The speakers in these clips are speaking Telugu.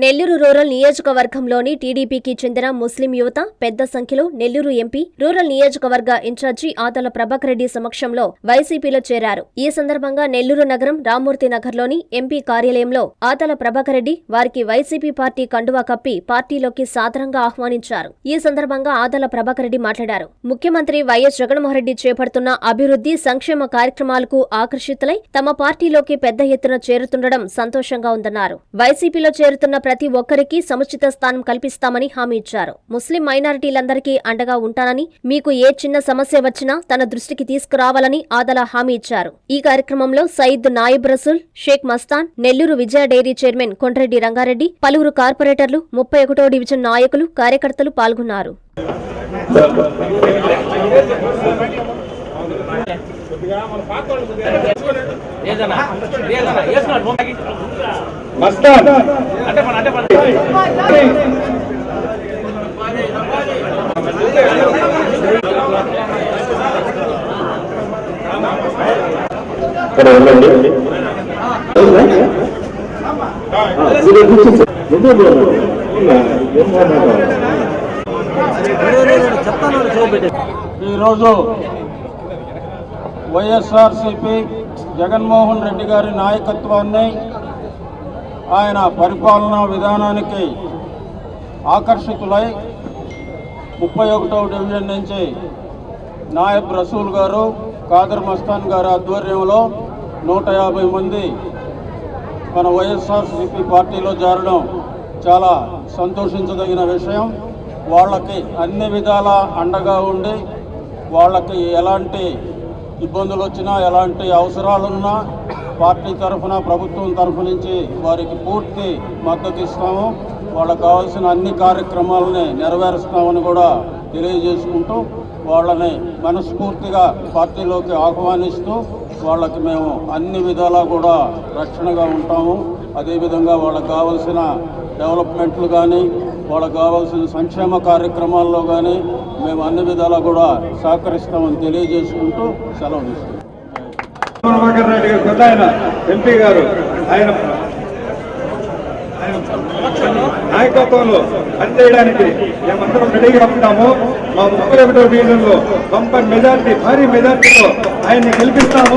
నెల్లూరు రూరల్ నియోజకవర్గంలోని టీడీపీకి చెందిన ముస్లిం యువత పెద్ద సంఖ్యలో నెల్లూరు ఎంపీ రూరల్ నియోజకవర్గ ఇన్ఛార్జి ఆతల ప్రభాకర్ రెడ్డి సమక్షంలో వైసీపీలో చేరారు. ఈ సందర్భంగా నెల్లూరు నగరం రామ్మూర్తి నగర్లోని ఎంపీ కార్యాలయంలో ఆతల ప్రభాకర్ రెడ్డి వారికి వైసీపీ పార్టీ కండువా కప్పి పార్టీలోకి సాదరంగా ఆహ్వానించారు. ఈ సందర్భంగా ఆతల ప్రభాకర్ రెడ్డి మాట్లాడారు. ముఖ్యమంత్రి వైఎస్ జగన్మోహన్రెడ్డి చేపడుతున్న అభివృద్ధి సంక్షేమ కార్యక్రమాలకు ఆకర్షితులై తమ పార్టీలోకి పెద్ద ఎత్తున చేరుతుండడం సంతోషంగా ఉందన్నారు. వైసీపీలో చేరుతున్న ప్రతి ఒక్కరికి సముచిత స్థానం కల్పిస్తామని హామీ ఇచ్చారు. ముస్లిం మైనారిటీలందరికీ అండగా ఉంటానని మీకు ఏ చిన్న సమస్య వచ్చినా తన దృష్టికి తీసుకురావాలని ఆదల హామీ ఇచ్చారు. ఈ కార్యక్రమంలో సయీద్ నాయిబ్ రసూల్ షేక్ మస్తాన్ నెల్లూరు విజయ డైరీ చైర్మన్ కొండ్రెడ్డి రంగారెడ్డి పలువురు కార్పొరేటర్లు ముప్పై ఒకటో డివిజన్ నాయకులు కార్యకర్తలు పాల్గొన్నారు. మస్తాన్ అంటే మన అంటే మన ఇక్కడ ఉండండి మీరు కూర్చోండి. ఎందుకు పోరు? ఏం మాట్లాడతారు? ఈరోజు వైఎస్ఆర్సిపి జగన్మోహన్ రెడ్డి గారి నాయకత్వాన్ని ఆయన పరిపాలనా విధానానికి ఆకర్షితులై ముప్పై ఒకటవ డివిజన్ నుంచి నాయబ్ రసూల్ గారు కాదర్ మస్తాన్ గారి ఆధ్వర్యంలో నూట యాభై మంది మన వైఎస్ఆర్సీపీ పార్టీలో చేరడం చాలా సంతోషించదగిన విషయం. వాళ్ళకి అన్ని విధాల అండగా ఉండి వాళ్ళకి ఎలాంటి ఇబ్బందులు వచ్చినా ఎలాంటి అవసరాలున్నా పార్టీ తరఫున ప్రభుత్వం తరఫు నుంచి వారికి పూర్తి మద్దతు ఇస్తాము వాళ్ళకు కావాల్సిన అన్ని కార్యక్రమాలని నెరవేరుస్తామని కూడా తెలియజేసుకుంటూ వాళ్ళని మనస్ఫూర్తిగా పార్టీలోకి ఆహ్వానిస్తూ వాళ్ళకి మేము అన్ని విధాలా కూడా రక్షణగా ఉంటాము. అదేవిధంగా వాళ్ళకు కావాల్సిన డెవలప్మెంట్లు కానీ వాళ్ళకి కావాల్సిన సంక్షేమ కార్యక్రమాల్లో కానీ మేము అన్ని విధాలా కూడా సహకరిస్తామని తెలియజేసుకుంటూ సెలవు తీసుకుంటాం ఎంపీ గారు ఆయన నాయకత్వంలో పనిచేయడానికి మేమందరం రెడీగా ఉంటాము మా ముప్పై ఒకటో డివిజన్లో బంపర్ మెజార్టీ భారీ మెజార్టీతో ఆయన్ని గెలిపిస్తాము.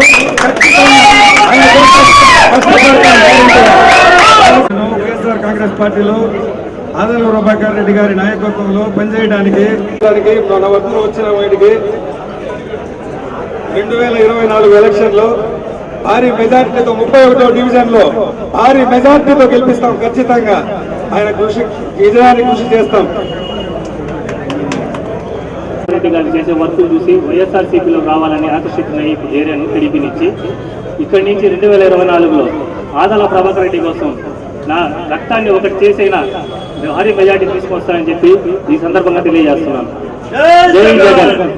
వైఎస్ఆర్ కాంగ్రెస్ పార్టీలో ఆదల ప్రభాకర్ రెడ్డి గారి నాయకత్వంలో పనిచేయడానికి మన వద్ద వచ్చిన వాటికి రెండు వేల ఇరవై నాలుగు ఎలక్షన్లో భారీ మెజార్టీతో ముప్పై ఒకటో డివిజన్లో భారీ మెజార్టీతో గెలిపిస్తాం ఖచ్చితంగా. ఆయన కృషి విజయానికి కృషి చేస్తాం. గారు చేసే వర్క్ చూసి వైఎస్ఆర్సీపీలో రావాలని ఆకర్షితులై ఈ ఏరియాను టీడీపీనిచ్చి ఇక్కడి నుంచి రెండు వేల ఇరవై నాలుగులో ఆదల ప్రభాకర్ రెడ్డి కోసం నా రక్తాన్ని ఒకటి చేసైనా భారీ మెజార్టీ తీసుకొస్తానని చెప్పి ఈ సందర్భంగా తెలియజేస్తున్నాను. జై జగన్